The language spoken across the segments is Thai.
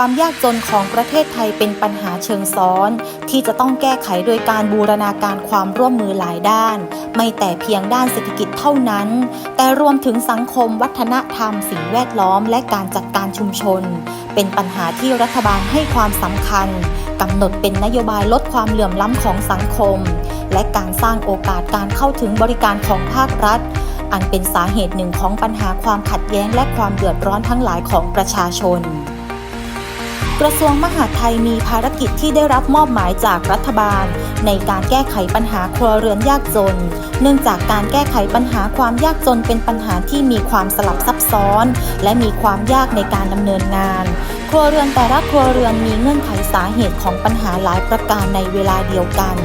ความยากจนของประเทศไทยเป็นปัญหาเชิงซ้อน ที่จะต้องแก้ไขโดยการบูรณาการความร่วมมือหลายด้าน ไม่แต่เพียงด้านเศรษฐกิจเท่านั้น แต่รวมถึงสังคมวัฒนธรรม สิ่งแวดล้อม และการจัดการชุมชน เป็นปัญหาที่รัฐบาลให้ความสำคัญกำหนดเป็นนโยบายลดความเหลื่อมล้ำของสังคม และการสร้างโอกาสการเข้าถึงบริการของภาครัฐ อันเป็นสาเหตุหนึ่งของปัญหาความขัดแย้งและความเดือดร้อนทั้งหลายของประชาชน กระทรวงมหาดไทยมีภารกิจที่ได้รับมอบหมายจากรัฐบาล ในการแก้ไขปัญหาครัวเรือนยากจน เนื่องจากการแก้ไขปัญหาความยากจนเป็นปัญหาที่มีความสลับซับซ้อน และมีความยากในการดำเนินงาน ครัวเรือนแต่ละครัวเรือนมีเงื่อนไขสาเหตุของปัญหาหลายประการในเวลาเดียวกัน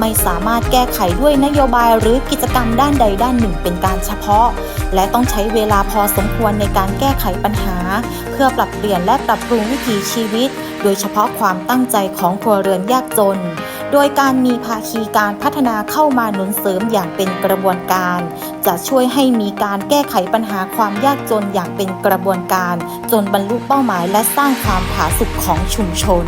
ไม่สามารถแก้ไขด้วยนโยบายหรือกิจกรรมด้านใดด้านหนึ่งเป็นการเฉพาะ และต้องใช้เวลาพอสมควรในการแก้ไขปัญหา เพื่อปรับเปลี่ยนและปรับปรุงวิถีชีวิต โดยเฉพาะความตั้งใจของครัวเรือนยากจน โดยการมีภาคีการพัฒนาเข้ามาหนุนเสริมอย่างเป็นกระบวนการ จะช่วยให้มีการแก้ไขปัญหาความยากจนอย่างเป็นกระบวนการ จนบรรลุเป้าหมายและสร้างความผาสุกของชุมชน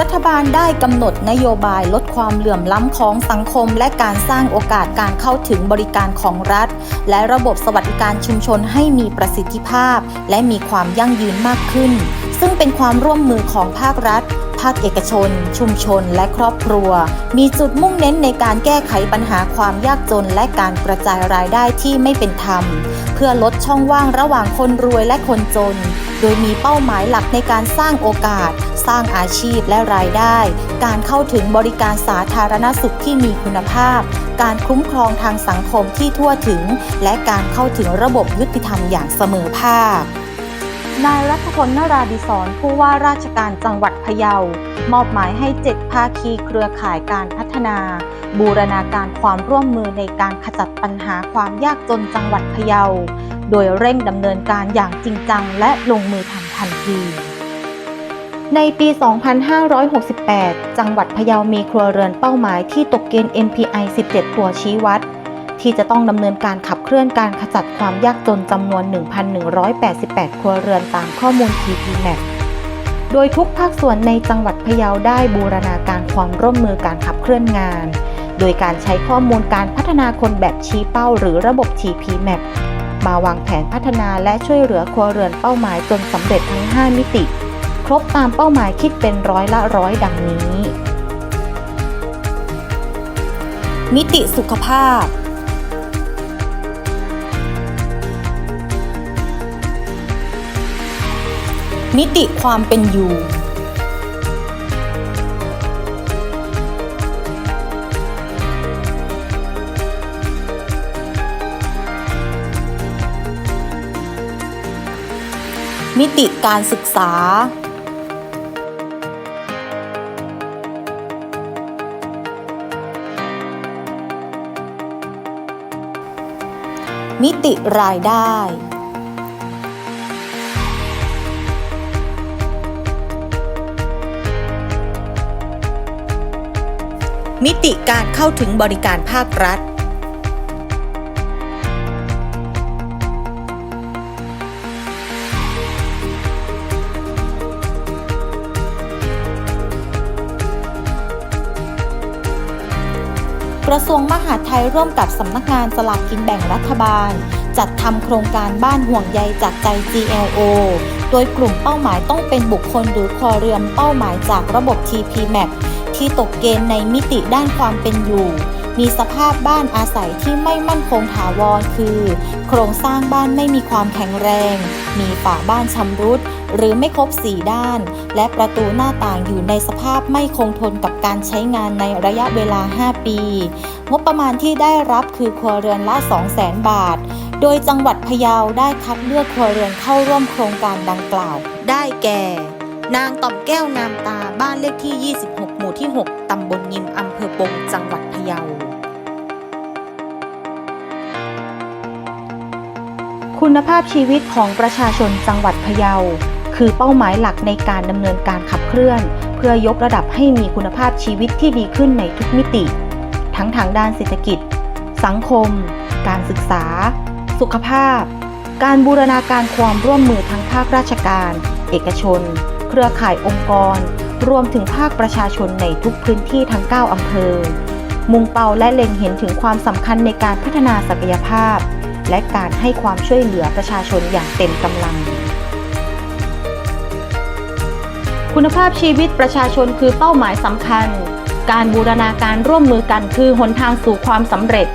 รัฐบาลได้กำหนดนโยบายลดความเหลื่อมล้ำของสังคม และการสร้างโอกาสการเข้าถึงบริการของรัฐ และระบบสวัสดิการชุมชนให้มีประสิทธิภาพ และมีความยั่งยืนมากขึ้น ซึ่งเป็นความร่วมมือของภาครัฐ ภาคเอกชน ชุมชน และครอบครัว มีจุดมุ่งเน้นในการแก้ไขปัญหาความยากจนและการกระจายรายได้ที่ไม่เป็นธรรม เพื่อลดช่องว่างระหว่างคนรวยและคนจน โดยมีเป้าหมายหลักในการสร้างโอกาส สร้างอาชีพและรายได้ การเข้าถึงบริการสาธารณสุขที่มีคุณภาพ การคุ้มครองทางสังคมที่ทั่วถึง และการเข้าถึงระบบยุติธรรมอย่างเสมอภาค นายรัฐพลนราดิศรผู้ว่าราชการจังหวัดพะเยา มอบหมายให้เจ็ดภาคีเครือข่ายการพัฒนา บูรณาการความร่วมมือในการขจัดปัญหาความยากจนจังหวัดพะเยา โดยเร่งดำเนินการอย่างจริงจังและลงมือทำทันที ในปี 2568 จังหวัดพะเยามีครัวเรือนเป้าหมายที่ตกเกณฑ์ MPI 17 ตัวชี้วัด ที่จะต้องดำเนินการขับเคลื่อนการขจัดความยากจนจำนวน 1,188 ครัวเรือนตามข้อมูล TPMAP โดยทุกภาคส่วนในจังหวัดพะเยาได้บูรณาการความร่วมมือการขับเคลื่อนงาน โดยการใช้ข้อมูลการพัฒนาคนแบบชี้เป้าหรือระบบ TPMAP มาวางแผนพัฒนาและช่วยเหลือครัวเรือนเป้าหมายจนสำเร็จทั้ง 5 มิติ ครบตามเป้าหมายคิดเป็นร้อยละร้อยดังนี้ มิติสุขภาพ มิติความเป็นอยู่มิติการศึกษา มิติรายได้ มิติการเข้าถึงบริการภาครัฐ กระทรวงมหาดไทยร่วมกับสำนักงานสลากกินแบ่งรัฐบาล จัดทำโครงการบ้านห่วงใยจากใจ GLO โดยกลุ่มเป้าหมายต้องเป็นบุคคลหรือครัวเรือนเป้าหมายจากระบบ TPMAP ที่ตกเกณฑ์ในมิติด้านความเป็นอยู่ มีสภาพบ้านอาศัยที่ไม่มั่นคงถาวรคือ โครงสร้างบ้านไม่มีความแข็งแรง มีฝาบ้านชำรุด หรือไม่ครบสี่ด้าน และประตูหน้าต่างอยู่ในสภาพไม่คงทนกับการใช้งานในระยะเวลา 5 ปี งบประมาณที่ได้รับคือครัวเรือนละ 200,000 บาท โดยจังหวัดพะเยาได้คัดเลือกครัวเรือนเข้าร่วมโครงการดังกล่าว ได้แก่นางต่อมแก้วงามตาบ้านเลขที่ 26ห มู่ที่ 6 ตำบลยิม อำเภอปง จังหวัดพะเยา คุณภาพชีวิตของประชาชนจังหวัดพะเยา คือเป้าหมายหลักในการดำเนินการขับเคลื่อน เพื่อยกระดับให้มีคุณภาพชีวิตที่ดีขึ้นในทุกมิติ ทั้งทางด้านเศรษฐกิจ สังคม การศึกษา สุขภาพ การบูรณาการความร่วมมือทั้งภาคราชการ เอกชน เครือข่ายองค์กร รวมถึงภาคประชาชนในทุกพื้นที่ทั้ง 9 อำเภอ มุ่งเป้าและเล็งเห็นถึงความสำคัญในการพัฒนาศักยภาพ และการให้ความช่วยเหลือประชาชนอย่างเต็มกำลัง คุณภาพชีวิตประชาชนคือเป้าหมายสำคัญ การบูรณาการร่วมมือกันคือหนทางสู่ความสำเร็จ